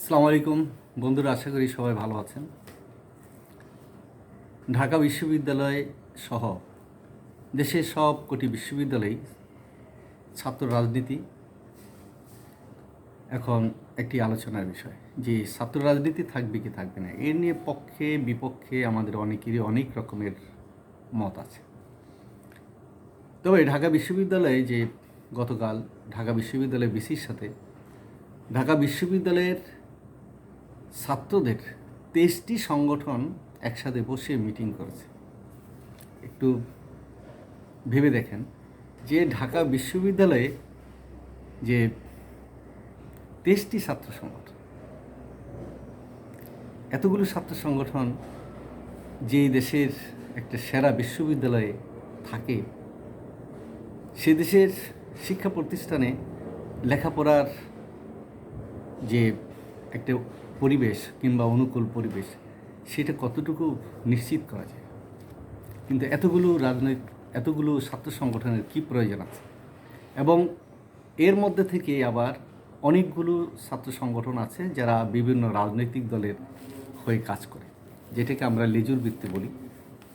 আসসালামু আলাইকুম। বন্ধুরা, আশা করি সবাই ভালো আছেন। ঢাকা বিশ্ববিদ্যালয় সহ দেশের সব কোটি বিশ্ববিদ্যালয় ছাত্র রাজনীতি এখন একটি আলোচনার বিষয়। যে ছাত্র রাজনীতি থাকবে কি থাকবে না, এ নিয়ে পক্ষে, বিপক্ষে আমাদের অনেকেরই অনেক রকমের মত আছে। তবে ঢাকা বিশ্ববিদ্যালয়ে যে গতকাল ঢাকা বিশ্ববিদ্যালয় বিসির সাথে ঢাকা বিশ্ববিদ্যালয়ের ছাত্রদের তেইশটি সংগঠন একসাথে বসে মিটিং করেছে। একটু ভেবে দেখেন, যে ঢাকা বিশ্ববিদ্যালয়ে যে তেইশটি ছাত্র সংগঠন, এতগুলো ছাত্র সংগঠন যেই দেশের একটা সেরা বিশ্ববিদ্যালয়ে থাকে, সে দেশের শিক্ষা প্রতিষ্ঠানে লেখাপড়ার যে একটা পরিবেশ কিংবা অনুকূল পরিবেশ, সেটা কতটুকু নিশ্চিত করা যায়? কিন্তু এতগুলো রাজনৈতিক, এতগুলো ছাত্র সংগঠনের কী প্রয়োজন আছে? এবং এর মধ্যে থেকে আবার অনেকগুলো ছাত্র সংগঠন আছে যারা বিভিন্ন রাজনৈতিক দলের হয়ে কাজ করে, যেটাকে আমরা লেজুর বৃত্তি বলি।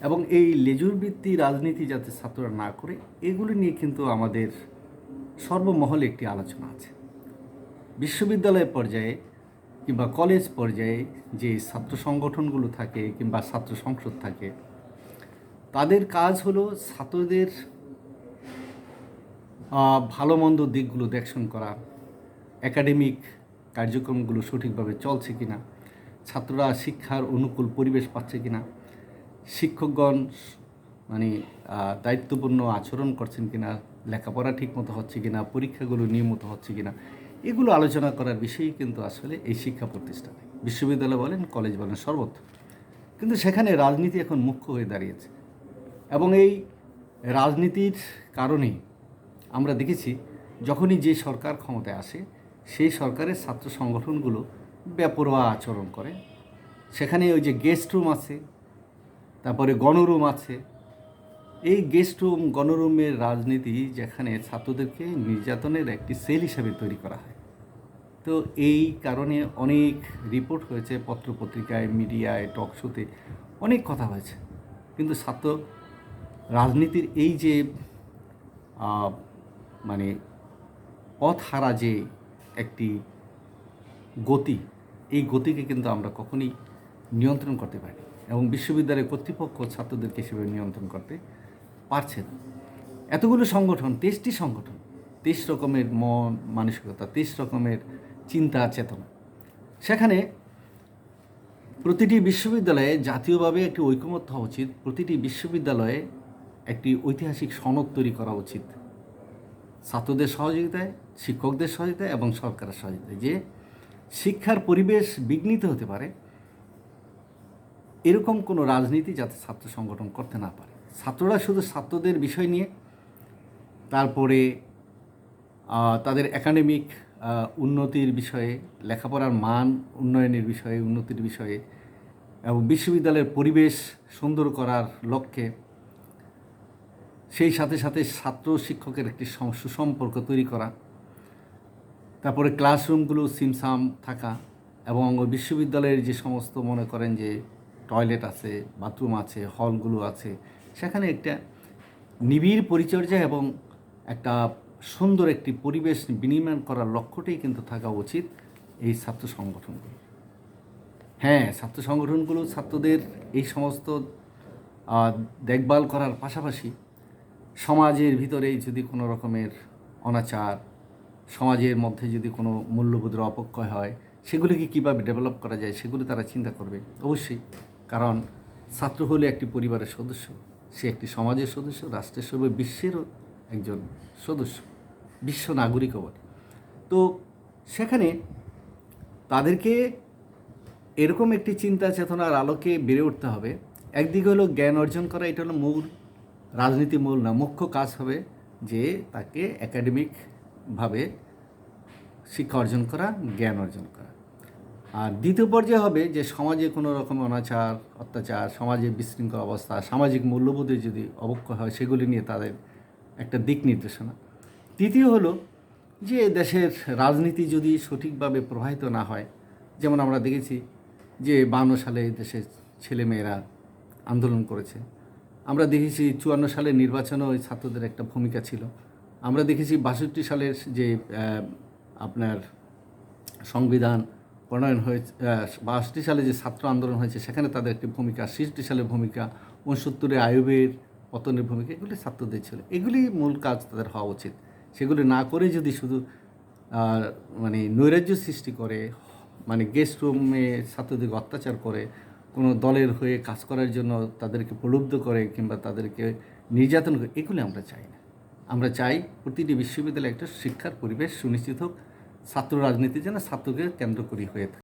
এবং এই লেজুর বৃত্তি রাজনীতি যাতে ছাত্ররা না করে, এগুলো নিয়ে কিন্তু আমাদের সর্বমহলে একটি আলোচনা আছে। বিশ্ববিদ্যালয় পর্যায়ে কিংবা কলেজ পর্যায়ে যে ছাত্র সংগঠনগুলো থাকে কিংবা ছাত্র সংসদ থাকে, তাদের কাজ হলো ছাত্রদের ভালো মন্দ দিকগুলো দেখশন করা, একাডেমিক কার্যক্রমগুলো সঠিকভাবে চলছে কিনা, ছাত্ররা শিক্ষার অনুকূল পরিবেশ পাচ্ছে কিনা, শিক্ষকগণ মানে দায়িত্বপূর্ণ আচরণ করছেন কিনা, লেখাপড়া ঠিকমতো হচ্ছে কিনা, পরীক্ষাগুলো নিয়মিত হচ্ছে কিনা এগুলো আলোচনা করার বিষয়ই কিন্তু আসলে এই শিক্ষা প্রতিষ্ঠানে। বিশ্ববিদ্যালয় বলেন, কলেজ বলেন, সর্বত্র। কিন্তু সেখানে রাজনীতি এখন মুখ্য হয়ে দাঁড়িয়েছে। এবং এই রাজনীতির কারণেই আমরা দেখেছি, যখনই যে সরকার ক্ষমতায় আসে, সেই সরকারের ছাত্র সংগঠনগুলো বেপরোয়া আচরণ করে। সেখানে ওই যে গেস্ট রুম আছে, তারপরে গণরুম আছে। এই গেস্ট রুম, গণরুমের রাজনীতি যেখানে ছাত্রদেরকে নির্যাতনের একটি সেল হিসাবে তৈরি করা হয়। তো এই কারণে অনেক রিপোর্ট হয়েছে, পত্রপত্রিকায়, মিডিয়ায় টক শোতে অনেক কথা হয়েছে। কিন্তু ছাত্র রাজনীতির এই যে মানে পথ হারা যে একটি গতি, এই গতিকে কিন্তু আমরা কখনোই নিয়ন্ত্রণ করতে পারি এবং বিশ্ববিদ্যালয়ের কর্তৃপক্ষ ছাত্রদেরকে সেভাবে নিয়ন্ত্রণ করতে পারছে না। এতগুলো সংগঠন, তেইশটি সংগঠন, তেইশ রকমের মন, মানসিকতা, তেইশ রকমের চিন্তা চেতনা। সেখানে প্রতিটি বিশ্ববিদ্যালয়ে জাতীয়ভাবে একটি ঐকমত্য হওয়া উচিত, প্রতিটি বিশ্ববিদ্যালয়ে একটি ঐতিহাসিক সনদ তৈরি করা উচিত। ছাত্রদের সহযোগিতায়, শিক্ষকদের সহযোগিতায় এবং সরকারের সহযোগিতায় যে শিক্ষার পরিবেশ বিঘ্নিত হতে পারে, এরকম কোনো রাজনীতি যাতে ছাত্র সংগঠন করতে না পারে। ছাত্ররা শুধু ছাত্রদের বিষয় নিয়ে, তারপরে তাদের একাডেমিক উন্নতির বিষয়ে, লেখাপড়ার মান উন্নয়নের বিষয়ে, উন্নতির বিষয়ে, এবং বিশ্ববিদ্যালয়ের পরিবেশ সুন্দর করার লক্ষ্যে সেই সাথে সাথে ছাত্র শিক্ষকের একটি সুসম্পর্ক তৈরি করা, তারপরে ক্লাসরুমগুলো সিমসাম থাকা এবং বিশ্ববিদ্যালয়ের যে সমস্ত মনে করেন যে টয়লেট আছে, বাথরুম আছে, হলগুলো আছে, সেখানে একটা নিবিড় পরিচর্যা এবং একটা সুন্দর একটি পরিবেশ বিনিময় করার লক্ষ্যটাই কিন্তু থাকা উচিত এই ছাত্র সংগঠনগুলো। হ্যাঁ ছাত্র সংগঠনগুলো ছাত্রদের এই সমস্ত দেখভাল করার পাশাপাশি সমাজের ভিতরে যদি কোনো রকমের অনাচার, সমাজের মধ্যে যদি কোনো মূল্যবোধের অপক্ষয় হয়, সেগুলিকে কীভাবে ডেভেলপ করা যায় সেগুলো তারা চিন্তা করবে। অবশ্যই, কারণ ছাত্র হলে একটি পরিবারের সদস্য, সে একটি সমাজের সদস্য, রাষ্ট্রের সঙ্গে বিশ্বেরও একজন সদস্য। বিশ্ব নাগরিকও বটে তো সেখানে তাদেরকে এরকম একটি চিন্তা চেতনার আলোকে বেড়ে উঠতে হবে। একদিকে হলো জ্ঞান অর্জন করা, এটা হলো মূল রাজনীতি মূল না, মুখ্য কাজ হবে যে তাকে একাডেমিকভাবে শিক্ষা অর্জন করা, জ্ঞান অর্জন করা। আর দ্বিতীয় পর্যায়ে হবে যে সমাজে কোনো রকম অনাচার, অত্যাচার, সমাজে বিশৃঙ্খল অবস্থা, সামাজিক মূল্যবোধে যদি অবক্ষয় হয়, সেগুলি নিয়ে তাদের একটা দিক নির্দেশনা। তৃতীয় হলো যে দেশের রাজনীতি যদি সঠিকভাবে প্রবাহিত না হয়, যেমন আমরা দেখেছি যে বান্ন সালে দেশের ছেলেমেয়েরা আন্দোলন করেছে। আমরা দেখেছি চুয়ান্ন সালের নির্বাচনেও ছাত্রদের একটা ভূমিকা ছিল। আমরা দেখেছি বাষট্টি সালের যে আপনার সংবিধান প্রণয়ন হয়েছে বাষট্টি সালে যে ছাত্র আন্দোলন হয়েছে, সেখানে তাদের একটি ভূমিকা ছেষট্টি সালের ভূমিকা উনসত্তরে আয়ুবের পতনের ভূমিকা, এগুলি ছাত্রদের ছিল। এগুলি মূল কাজ তাদের হওয়া উচিত। সেগুলি না করে যদি শুধু মানে নৈরাজ্য সৃষ্টি করে মানে গেস্ট রুমে ছাত্রদের অত্যাচার করে, কোনো দলের হয়ে কাজ করার জন্য তাদেরকে প্রলুব্ধ করে কিংবা তাদেরকে নির্যাতন করে, এগুলি আমরা চাই না। আমরা চাই প্রতিটি বিশ্ববিদ্যালয়ে একটা শিক্ষার পরিবেশ সুনিশ্চিত হোক, ছাত্র রাজনীতি যেন ছাত্রকে কেন্দ্র করি হয়ে থাকে।